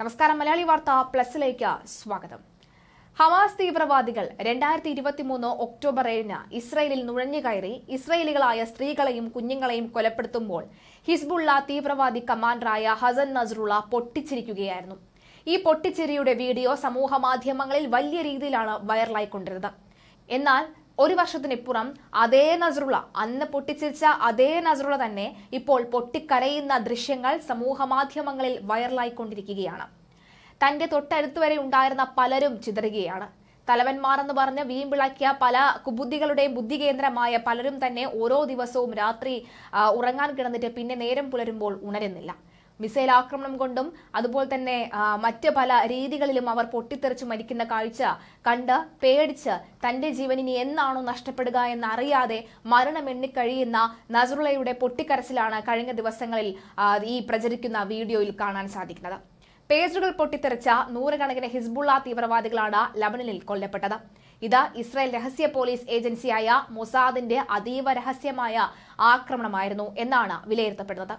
നമസ്കാരം മലയാളി വാർത്ത പ്ലസിലേക്ക് സ്വാഗതം. ഹമാസ് തീവ്രവാദികൾ രണ്ടായിരത്തി ഇരുപത്തി മൂന്ന് ഒക്ടോബർ ഏഴിന് ഇസ്രയേലിൽ നുഴഞ്ഞുകയറി ഇസ്രയേലികളായ സ്ത്രീകളെയും കുഞ്ഞുങ്ങളെയും കൊലപ്പെടുത്തുമ്പോൾ ഹിസ്ബുള്ള തീവ്രവാദി കമാൻഡറായ ഹസൻ നസറുള്ള പൊട്ടിച്ചിരിക്കുകയായിരുന്നു. ഈ പൊട്ടിച്ചിരിയുടെ വീഡിയോ സമൂഹ മാധ്യമങ്ങളിൽ വലിയ രീതിയിലാണ് വൈറലായിക്കൊണ്ടിരുന്നത്. എന്നാൽ ഒരു വർഷത്തിനിപ്പുറം അതേ നസറുള്ള അന്ന് പൊട്ടിച്ചിരിച്ച അതേ നസറുള്ള തന്നെ ഇപ്പോൾ പൊട്ടിക്കരയുന്ന ദൃശ്യങ്ങൾ സമൂഹ മാധ്യമങ്ങളിൽ വൈറലായിക്കൊണ്ടിരിക്കുകയാണ്. തന്റെ തൊട്ടടുത്ത് വരെ ഉണ്ടായിരുന്ന പലരും ചിതറുകയാണ്. തലവന്മാർ എന്ന് പറഞ്ഞ് വീമ്പിളക്കിയ പല കുബുദ്ധികളുടെയും ബുദ്ധി കേന്ദ്രമായ പലരും തന്നെ ഓരോ ദിവസവും രാത്രി ഉറങ്ങാൻ കിടന്നിട്ട് പിന്നെ നേരം പുലരുമ്പോൾ ഉണരുന്നില്ല. മിസൈൽ ആക്രമണം കൊണ്ടും അതുപോലെ തന്നെ മറ്റ് പല രീതികളിലും അവർ പൊട്ടിത്തെറിച്ച് മരിക്കുന്ന കാഴ്ച കണ്ട് പേടിച്ച് തന്റെ ജീവൻ ഇനി എന്നാണോ നഷ്ടപ്പെടുക എന്നറിയാതെ മരണം എണ്ണിക്കഴിയുന്ന നസറുള്ളയുടെ പൊട്ടിക്കരച്ചിലാണ് കഴിഞ്ഞ ദിവസങ്ങളിൽ ഈ പ്രചരിക്കുന്ന വീഡിയോയിൽ കാണാൻ സാധിക്കുന്നത്. പേജുകൾ പൊട്ടിത്തെറിച്ച നൂറുകണക്കിന് ഹിസ്ബുള്ള തീവ്രവാദികളാണ് ലബനനിൽ കൊല്ലപ്പെട്ടത്. ഇത് ഇസ്രായേൽ രഹസ്യ പോലീസ് ഏജൻസിയായ മൊസാദിന്റെ അതീവ രഹസ്യമായ ആക്രമണമായിരുന്നു എന്നാണ് വിലയിരുത്തപ്പെടുന്നത്.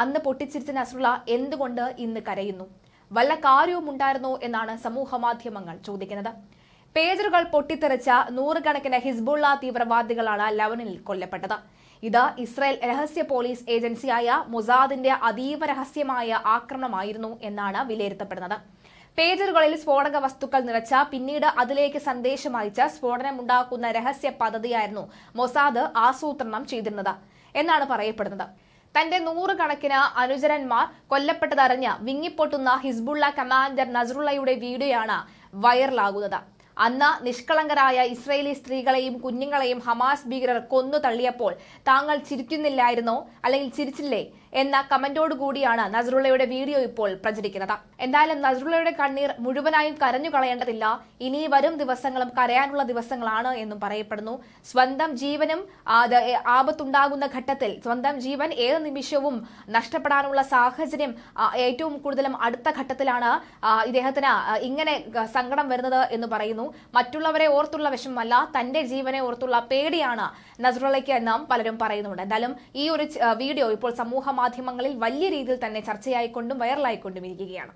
അന്ന് പൊട്ടിച്ചിരിച്ച നസ്രുള്ള എന്തുകൊണ്ട് ഇന്ന് കരയുന്നു? വല്ല കാര്യവും ഉണ്ടായിരുന്നോ എന്നാണ് സമൂഹ മാധ്യമങ്ങൾ ചോദിക്കുന്നത്. പേജറുകൾ പൊട്ടിത്തെറിച്ച നൂറുകണക്കിന് ഹിസ്ബുള്ള തീവ്രവാദികളാണ് ലവനിൽ കൊല്ലപ്പെട്ടത്. ഇത് ഇസ്രായേൽ രഹസ്യ പോലീസ് ഏജൻസിയായ മൊസാദിന്റെ അതീവ രഹസ്യമായ ആക്രമണമായിരുന്നു എന്നാണ് വിലയിരുത്തപ്പെടുന്നത്. പേജറുകളിൽ സ്ഫോടക വസ്തുക്കൾ നിറച്ച പിന്നീട് അതിലേക്ക് സന്ദേശം അയച്ച സ്ഫോടനമുണ്ടാക്കുന്ന രഹസ്യ പദ്ധതിയായിരുന്നു മൊസാദ് ആസൂത്രണം ചെയ്തിരുന്നത് എന്നാണ് പറയപ്പെടുന്നത്. തന്റെ നൂറുകണക്കിന് അനുചരന്മാർ കൊല്ലപ്പെട്ടതറിഞ്ഞ് വിങ്ങിപ്പൊട്ടുന്ന ഹിസ്ബുള്ള കമാൻഡർ നസറുള്ളയുടെ വീഡിയോയാണ് വൈറലാകുന്നത്. അന്ന് നിഷ്കളങ്കരായ ഇസ്രയേലി സ്ത്രീകളെയും കുഞ്ഞുങ്ങളെയും ഹമാസ് ഭീകരർ കൊന്നു തള്ളിയപ്പോൾ താങ്കൾ ചിരിക്കുന്നില്ലായിരുന്നോ? അല്ലെങ്കിൽ ചിരിച്ചില്ലേ? എന്ന കമന്റോടുകൂടിയാണ് നസറുള്ളയുടെ വീഡിയോ ഇപ്പോൾ പ്രചരിക്കുന്നത്. എന്തായാലും നസറുള്ളയുടെ കണ്ണീർ മുഴുവനായും കരഞ്ഞു കളയേണ്ടതില്ല. ഇനി വരും ദിവസങ്ങളും കരയാനുള്ള ദിവസങ്ങളാണ് എന്നും പറയപ്പെടുന്നു. സ്വന്തം ജീവനും ആപത്തുണ്ടാകുന്ന ഘട്ടത്തിൽ സ്വന്തം ജീവൻ ഏത് നിമിഷവും നഷ്ടപ്പെടാനുള്ള സാഹചര്യം ഏറ്റവും കൂടുതലും അടുത്ത ഘട്ടത്തിലാണ് ഇദ്ദേഹത്തിന് ഇങ്ങനെ സങ്കടം വരുന്നത് എന്ന് പറയുന്നു. മറ്റുള്ളവരെ ഓർത്തുള്ള വിഷമമല്ല തന്റെ ജീവനെ ഓർത്തുള്ള പേടിയാണ് നസറുള്ളയ്ക്ക് എന്നും പലരും പറയുന്നുണ്ട്. എന്തായാലും ഈ ഒരു വീഡിയോ ഇപ്പോൾ സമൂഹ മാധ്യമങ്ങളിൽ വലിയ രീതിയിൽ തന്നെ ചർച്ചയായിക്കൊണ്ടും വൈറലായിക്കൊണ്ടും ഇരിക്കുകയാണ്.